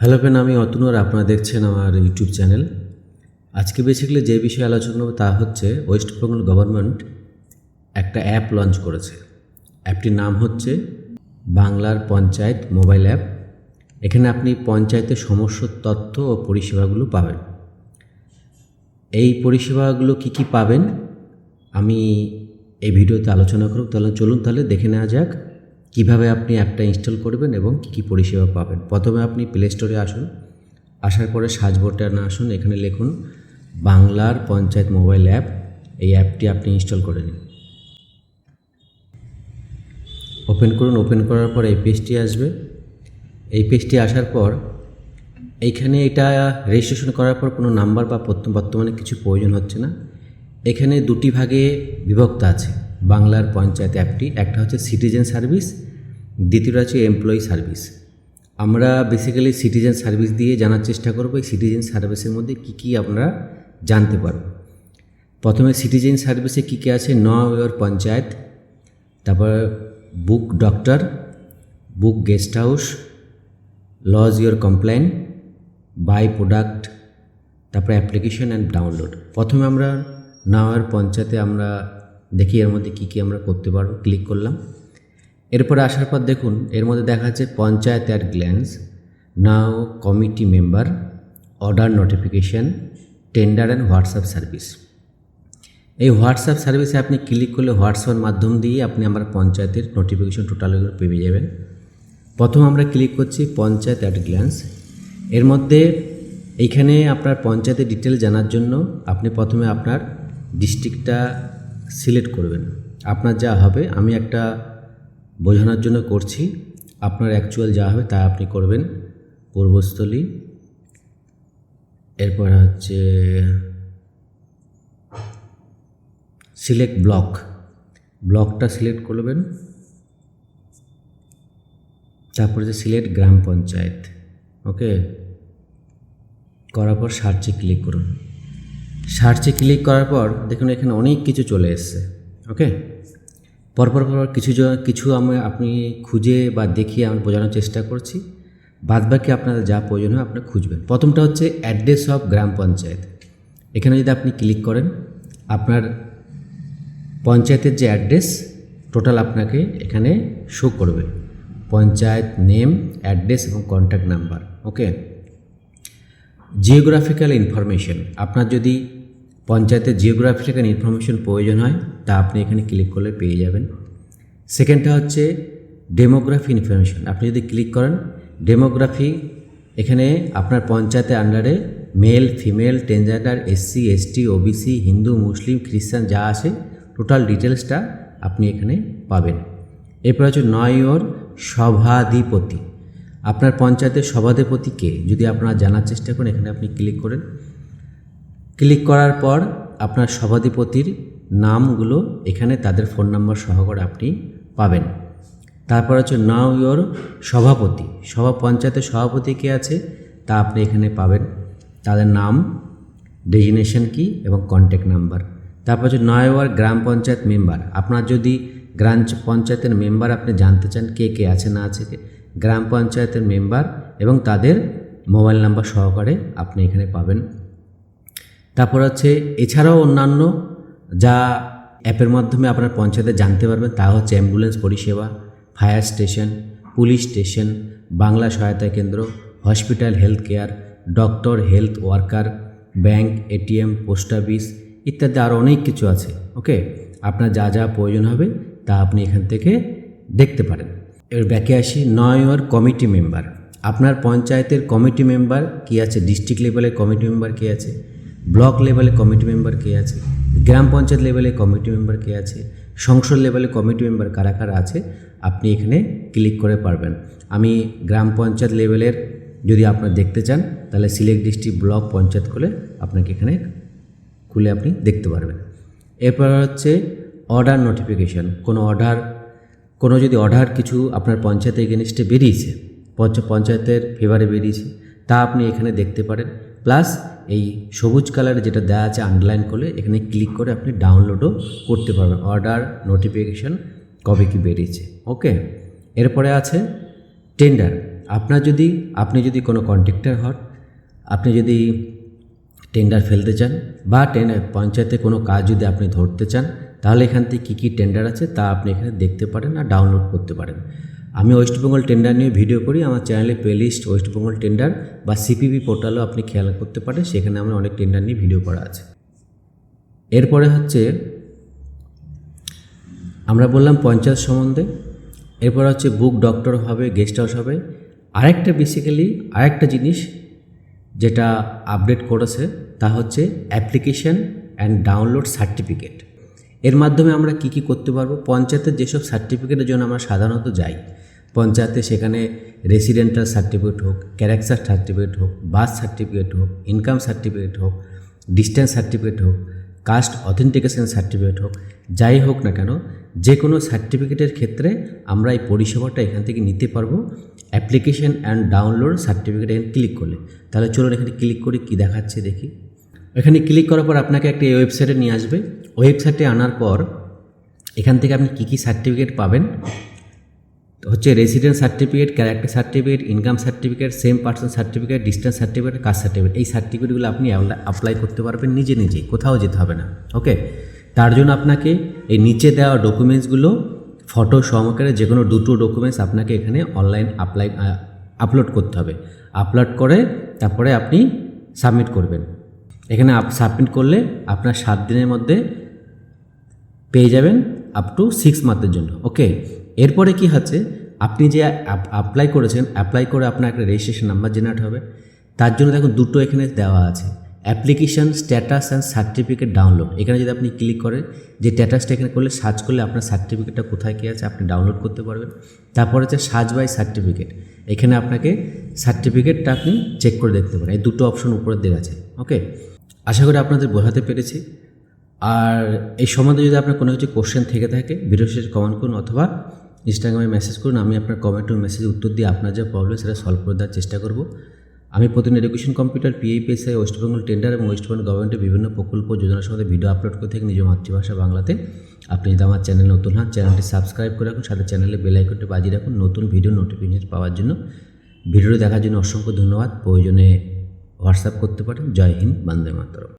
Hello friend, আমি অতনুর আপনারা দেখছেন আমার ইউটিউব চ্যানেল। আজকে বেসিক্যালি যে বিষয়ে আলোচনা করব তা হচ্ছে ওয়েস্ট বেঙ্গল গভর্নমেন্ট একটা অ্যাপ লঞ্চ করেছে। অ্যাপটির নাম হচ্ছে বাংলার পঞ্চায়েত মোবাইল অ্যাপ এখানে আপনি পঞ্চায়েতের সমস্ত তথ্য ও পরিষেবাগুলো পাবেন। এই পরিষেবাগুলো কি কি পাবেন? আমি এই ভিডিওতে আলোচনা করব। তাহলে চলুন তাহলে দেখে নেওয়া যাক। কীভাবে আপনি অ্যাপটা ইনস্টল করবেন এবং কী কী পরিষেবা পাবেন? প্রথমে আপনি প্লে স্টোরে আসুন। আসার পরে সার্চ বাটনে আসুন, এখানে লিখুন বাংলার পঞ্চায়েত মোবাইল অ্যাপ। এই অ্যাপটি আপনি ইনস্টল করে নিন। ওপেন করুন। ওপেন করার পর এই পেজটি আসবে। এই পেজটি আসার পর এইখানে এটা রেজিস্ট্রেশন করার পর কোনো নাম্বার বা বর্ত- বর্তমানে কিছু প্রয়োজন হচ্ছে না। এখানে দুটি ভাগে বিভক্ত আছে। বাংলার পঞ্চায়েত অ্যাপটি, একটা হচ্ছে সিটিজেন সার্ভিস দ্বিতীয়টা হচ্ছে এমপ্লয়ি সার্ভিস আমরা বেসিক্যালি সিটিজেন সার্ভিস দিয়ে জানার চেষ্টা করব এই সিটিজেন সার্ভিসের মধ্যে কী কী আমরা জানতে পারব প্রথমে সিটিজেন সার্ভিসে কী কী আছে? ন ইয়র পঞ্চায়েত, তারপর book doctor book guest house lodge your complaint buy product তারপরে অ্যাপ্লিকেশন অ্যান্ড ডাউনলোড প্রথমে আমরা নাওয়ার পঞ্চায়েতে আমরা দেখি এর মধ্যে কী কী আমরা করতে পারব ক্লিক করলাম। এরপরে আসার পর দেখুন, এর মধ্যে দেখা যাচ্ছে panchayat at glance now committee member order notification tender and WhatsApp service এই হোয়াটসঅ্যাপ সার্ভিসে আপনি ক্লিক করলে হোয়াটসঅ্যাপের মাধ্যম দিয়ে আপনি আমার পঞ্চায়েতের নোটিফিকেশন টোটালগুলো পেয়ে যাবেন। প্রথম আমরা ক্লিক করছি পঞ্চায়েত অ্যাট গ্ল্যান্স এর মধ্যে এইখানে আপনার পঞ্চায়েতের ডিটেল জানার জন্য আপনি প্রথমে আপনার ডিস্ট্রিক্টটা সিলেক্ট করবেন। আপনার যা হবে, আমি একটা বোঝানোর জন্য করছি। আপনার অ্যাকচুয়াল যা হবে তা আপনি করবেন পূর্বস্থলী। এরপর হচ্ছে সিলেক্ট ব্লক ব্লকটা সিলেক্ট করবেন। তারপর যে সিলেক্ট গ্রাম পঞ্চায়েত। ওকে করার পর সার্চে ক্লিক করুন। সার্চে ক্লিক করার পর দেখুন এখানে অনেক কিছু চলে এসছে। ওকে পরপর পর কিছু কিছু আমি, আপনি খুঁজে বা দেখিয়ে আমি বোঝানোর চেষ্টা করছি। বাদবাকি আপনার যা প্রয়োজন হয় আপনি খুঁজবেন। প্রথমটা হচ্ছে অ্যাড্রেস অফ গ্রাম পঞ্চায়েত। এখানে যদি আপনি ক্লিক করেন, আপনার পঞ্চায়েতের যে অ্যাড্রেস, টোটাল আপনাকে এখানে শো করবে। পঞ্চায়েত নেম, অ্যাড্রেস এবং contact number okay geographical information আপনার যদি পঞ্চায়েতের জিওগ্রাফিক্যাল ইনফরমেশন প্রয়োজন হয়, তা আপনি এখানে ক্লিক করলে পেয়ে যাবেন। সেকেন্ডটা হচ্ছে ডেমোগ্রাফি ইনফরমেশন আপনি যদি ক্লিক করেন ডেমোগ্রাফি এখানে আপনার পঞ্চায়েতের আন্ডারে male female transgender SC ST OBC Hindu, Muslim, খ্রিস্টান যা আছে টোটাল ডিটেলসটা আপনি এখানে পাবেন। এরপর হচ্ছে নয়র সভাধিপতি। আপনার পঞ্চায়েতের সভাধিপতি কে? যদি আপনারা জানার চেষ্টা করেন, এখানে আপনি ক্লিক করেন। ক্লিক করার পর আপনার সভাধিপতির নামগুলো এখানে তাদের ফোন নাম্বার সহকারে আপনি পাবেন। তারপর হচ্ছে নাও ইয়োর সভাপতি। সভা পঞ্চায়েতের সভাপতি কে আছে তা আপনি এখানে পাবেন। তাদের নাম, ডেজিনেশন কি এবং কন্ট্যাক্ট নাম্বার। তারপর হচ্ছে নয়ওয়ার গ্রাম পঞ্চায়েত মেম্বার। আপনার যদি গ্রাম পঞ্চায়েতের মেম্বার আপনি জানতে চান কে কে আছে না আছে গ্রাম পঞ্চায়েতের মেম্বার এবং তাদের মোবাইল নাম্বার সহকারে আপনি এখানে পাবেন। তারপর হচ্ছে এছাড়াও অন্যান্য যা অ্যাপের মাধ্যমে আপনার পঞ্চায়েতে জানতে পারবেন, তা হচ্ছে অ্যাম্বুলেন্স পরিষেবা, fire station, police station, Bangla সহায়তা কেন্দ্র, hospital health care, doctor health worker, bank, ATM, post office ইত্যাদি আরও অনেক কিছু আছে, ওকে? আপনার যা যা প্রয়োজন হবে তা আপনি এখান থেকে দেখতে পারেন। এর ব্যাকে আসি, নয়র কমিটি মেম্বার। আপনার পঞ্চায়েতের কমিটি মেম্বার কি আছে? ডিস্ট্রিক্ট লেভেলের কমিটি মেম্বার কী আছে? ব্লক লেভেলে কমিটি মেম্বার কে আছে? গ্রাম পঞ্চায়েত লেভেলে কমিটি মেম্বার কে আছে? সংসদ লেভেলে কমিটি মেম্বার কারা কারা আছে? আপনি এখানে ক্লিক করে পারবেন। আমি গ্রাম পঞ্চায়েত লেভেলের যদি আপনার দেখতে চান, তাহলে সিলেক্ট ডিস্ট্রিক্ট ব্লক পঞ্চায়েত খুলে আপনাকে এখানে খুলে আপনি দেখতে পারবেন। এরপর হচ্ছে অর্ডার নোটিফিকেশন কোনো অর্ডার কোনো যদি অর্ডার কিছু আপনার পঞ্চায়েতের এগেনিস্টে বেরিয়েছে, পঞ্চ- পঞ্চায়েতের ফেভারে বেরিয়েছে, তা আপনি এখানে দেখতে পারেন। প্লাস এই সবুজ কালারে যেটা দেওয়া আছে আন্ডারলাইন করলে, এখানে ক্লিক করে আপনি ডাউনলোডও করতে পারবেন। অর্ডার নোটিফিকেশন কবে কি বেরিয়েছে। ওকে এরপরে আছে টেন্ডার আপনার যদি, আপনি যদি কোনো কন্ট্রাক্টর হন, আপনি যদি টেন্ডার ফেলতে চান, বা টেন্ডার পঞ্চায়েতে কোনো কাজ যদি আপনি ধরতে চান, তাহলে এখান থেকে কী কী টেন্ডার আছে তা আপনি এখানে দেখতে পারেন আর ডাউনলোড করতে পারেন। আমি ওয়েস্টবেঙ্গল টেন্ডার নিয়ে ভিডিও করি, আমার চ্যানেলে প্লেলিস্ট ওয়েস্টবেঙ্গল টেন্ডার বা সিপিবি পোর্টালও আপনি খেয়াল করতে পারেন, সেখানে আমার অনেক টেন্ডার নিয়ে ভিডিও করা আছে। এরপরে হচ্ছে, আমরা বললাম পঞ্চায়েত সম্বন্ধে, এরপর হচ্ছে বুক ডক্টর হবে গেস্ট হাউস হবে। আরেকটা বেসিক্যালি আরেকটা জিনিস যেটা আপডেট করেছে, তা হচ্ছে অ্যাপ্লিকেশন অ্যান্ড ডাউনলোড সার্টিফিকেট এর মাধ্যমে আমরা কি কি করতে পারব? পঞ্চায়েতের যেসব সার্টিফিকেটের জন্য আমরা সাধারণত যাই পঞ্চায়েতে সেখানে রেসিডেন্টাল সার্টিফিকেট হোক ক্যারেক্টার সার্টিফিকেট হোক বার্থ সার্টিফিকেট হোক ইনকাম সার্টিফিকেট হোক ডিস্টেন্স সার্টিফিকেট হোক কাস্ট অথেন্টিকেশন সার্টিফিকেট হোক, যাই হোক না কেন, যে কোনো সার্টিফিকেটের ক্ষেত্রে আমরা এই পরিষেবাটা এখান থেকে নিতে পারব। অ্যাপ্লিকেশন অ্যান্ড ডাউনলোড সার্টিফিকেট এখানে ক্লিক করলে। তাহলে চলুন এখানে ক্লিক করে, কী দেখাচ্ছে দেখি। এখানে ক্লিক করার পর আপনাকে একটা ওয়েবসাইটে নিয়ে আসবে। ওয়েবসাইটে আনার পর এখান থেকে আপনি কী কী সার্টিফিকেট পাবেন হচ্ছে resident certificate character certificate income certificate same person certificate distance certificate caste certificate এই সার্টিফিকেটগুলো আপনি অ্যাপ্লাই করতে পারবেন নিজে নিজেই কোথাও যেতে হবে না ওকে তার জন্য আপনাকে এই নিচে দেওয়া ডকুমেন্টসগুলো ফটো সহকারে যে কোনো দুটো ডকুমেন্টস আপনাকে এখানে অনলাইন অ্যাপ্লাই আপলোড করতে হবে। আপলোড করে তারপরে আপনি সাবমিট করবেন। এখানে সাবমিট করলে আপনার সাত দিনের মধ্যে পেয়ে যাবেন আপ টু সিক্স মান্থের জন্য ওকে এরপরে কি হচ্ছে? আপনি যে অ্যাপ্লাই করেছেন অ্যাপ্লাই করে আপনার একটা রেজিস্ট্রেশন নাম্বার জেনারেট হবে। তার জন্য দেখুন দুটো এখানে দেওয়া আছে। Application status and certificate download এখানে যদি আপনি ক্লিক করেন, যে স্ট্যাটাসটা এখানে করলে সার্চ করলে আপনার সার্টিফিকেটটা কোথায় কী আছে আপনি ডাউনলোড করতে পারবেন। তারপর হচ্ছে সার্চ বাই সার্টিফিকেট এখানে আপনাকে সার্টিফিকেটটা আপনি চেক করে দেখতে পারেন। এই দুটো অপশন উপরে দেওয়া আছে। ওকে আশা করি আপনাদের বোঝাতে পেরেছি। আর এই সম্বন্ধে যদি আপনার কোনো কিছু কোশ্চেন থেকে থাকে ভিডিও শেষে কমেন্ট করুন অথবা ইনস্টাগ্রামে মেসেজ করুন, আমি আপনার কমেন্ট ও মেসেজে উত্তর দিয়ে আপনার যা প্রবলেম সেটা সলভ করে দেওয়ার চেষ্টা করব। আমি প্রতিদিন এডুকেশন কম্পিউটার পিএইপিএসআই ওয়েস্টবেঙ্গল টেন্ডার এবং ওয়েস্টবেঙ্গল গভর্নমেন্টের বিভিন্ন প্রকল্প যোজনার সঙ্গে ভিডিও আপলোড করে থাকি নিজ মাতৃভাষা বাংলাতে। আপনি যদি আমার চ্যানেল নতুন হন চ্যানেলটি সাবস্ক্রাইব করে রাখুন, সাথে চ্যানেলে বেল আইকনটি বাজিয়ে রাখুন নতুন ভিডিও নোটিফিকেশন পাওয়ার জন্য। ভিডিওটি দেখার জন্য অসংখ্য ধন্যবাদ। প্রয়োজনে হোয়াটসঅ্যাপ করতে পারেন। জয় হিন্দ, বন্দে মাতরম।